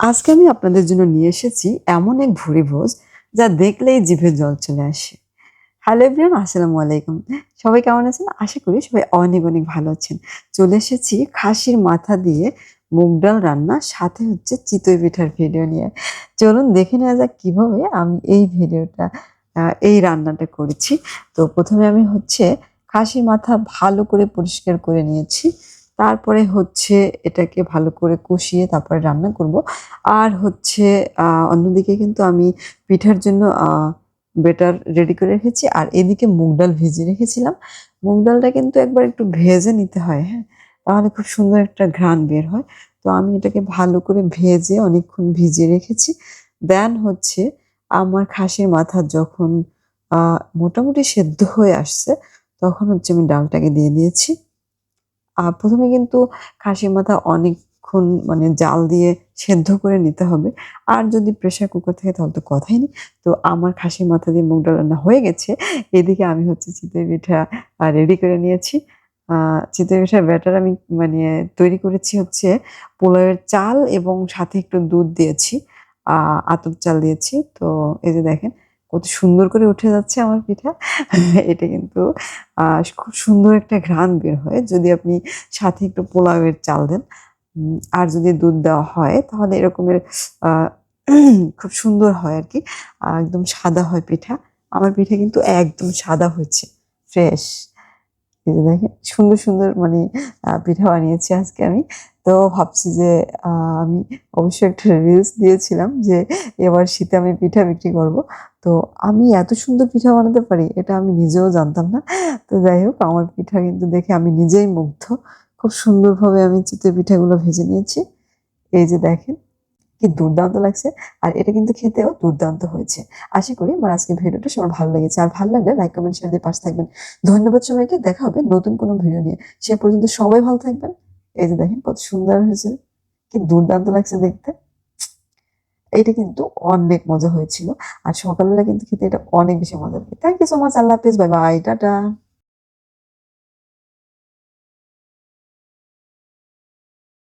আজকে আমি আপনাদের জন্য নিয়ে এসেছি এমন এক ভুরি ভোজ যা দেখলেই জিভে জল চলে আসে। হ্যালো এভরিওয়ান আসসালামু আলাইকুম। সবাই কেমন আছেন? আশা করি সবাই অনেক অনেক ভালো আছেন। চলে এসেছি খাসির মাথা দিয়ে মুগ ডাল রান্না, সাথে হচ্ছে চিতই পিঠার ভিডিও নিয়ে। চলুন দেখে নেওয়া যাক কীভাবে আমি এই ভিডিওটা এই রান্নাটা করেছি। তো প্রথমে আমি হচ্ছে খাসির মাথা ভালো করে পরিষ্কার করে নিয়েছি। তারপরে হচ্ছে এটাকে ভালো করে কষিয়ে তারপরে রান্না করব। আর হচ্ছে অন্যদিকে কিন্তু আমি পিঠার জন্য বেটার রেডি করে রেখেছি। আর এদিকে মুগ ডাল ভিজিয়ে রেখেছিলাম। মুগ ডালটা কিন্তু একবার একটু ভেজে নিতে হয় হ্যাঁ? তাহলে খুব সুন্দর একটা ঘ্রাণ বের হয়। তো আমি এটাকে ভালো করে ভেজে অনেকক্ষণ ভিজিয়ে রেখেছি। দেন হচ্ছে, আমার খাসির মাথা যখন মোটামুটি সেদ্ধ হয়ে আসছে, তখন হচ্ছে আমি ডালটাকে দিয়ে দিয়েছি। প্রথমে কিন্তু খাসির মাথা অনেকক্ষণ মানে জাল দিয়ে সেদ্ধ করে নিতে হবে। আর যদি প্রেসার কুকার থাকে তাহলে তো কথাই নেই। তো আমার খাসির মাথা দিয়ে মুগ ডাল রান্না হয়ে গেছে। এদিকে আমি হচ্ছে চিতই পিঠা রেডি করে নিয়েছি। চিতই পিঠার ব্যাটার আমি মানে তৈরি করেছি হচ্ছে পোলাওয়ের চাল এবং সাথে একটু দুধ দিয়েছি। আতপ চাল দিয়েছি। তো এই যে দেখেন কত সুন্দর করে উঠে যাচ্ছে আমার পিঠা। এটা কিন্তু খুব সুন্দর একটা ঘ্রাণ বের হয় যদি আপনি সাথে একটু পোলাওয়ের চাল দেন। আর যদি দুধ দেওয়া হয় তাহলে এরকমের খুব সুন্দর হয় আর কি। একদম সাদা হয় পিঠা। আমার পিঠা কিন্তু একদম সাদা হয়েছে ফ্রেশ। দেখেন সুন্দর সুন্দর মানে পিঠা বানিয়েছি আজকে আমি। তো ভাবছি যে আমি অবশ্যই একটা রিলস দিয়েছিলাম যে, এবার শীতে আমি পিঠা বিক্রি করব। তো আমি এত সুন্দর পিঠা বানাতে পারি, এটা আমি নিজেও জানতাম না। তো যাই হোক, আমার পিঠা কিন্তু দেখে আমি নিজেই মুগ্ধ। খুব সুন্দরভাবে আমি চিতই পিঠাগুলো ভেজে নিয়েছি। এই যে দেখেন, কি দুর্দান্ত লাগছে। আর এটা কিন্তু খেতেও দুর্দান্ত হয়েছে। আশা করি আমার আজকে ভিডিওটা সবার ভালো লেগেছে। আর ভালো লাগলে লাইক কমেন্ট শেয়ার দিয়ে পাশে থাকবেন। ধন্যবাদ সবাইকে। দেখা হবে নতুন কোনো ভিডিও নিয়ে। সে পর্যন্ত সবাই ভালো থাকবেন। এই যে দেখেন কত সুন্দর হয়েছে। কি দুর্দান্ত লাগছে দেখতে। এটা কিন্তু অনেক মজা হয়েছিল। আর সকালবেলা কিন্তু খেতে এটা অনেক বেশি মজা লাগে। থ্যাংক ইউ সো মাচ আল্লাহ হাফিজ। Bye bye tata.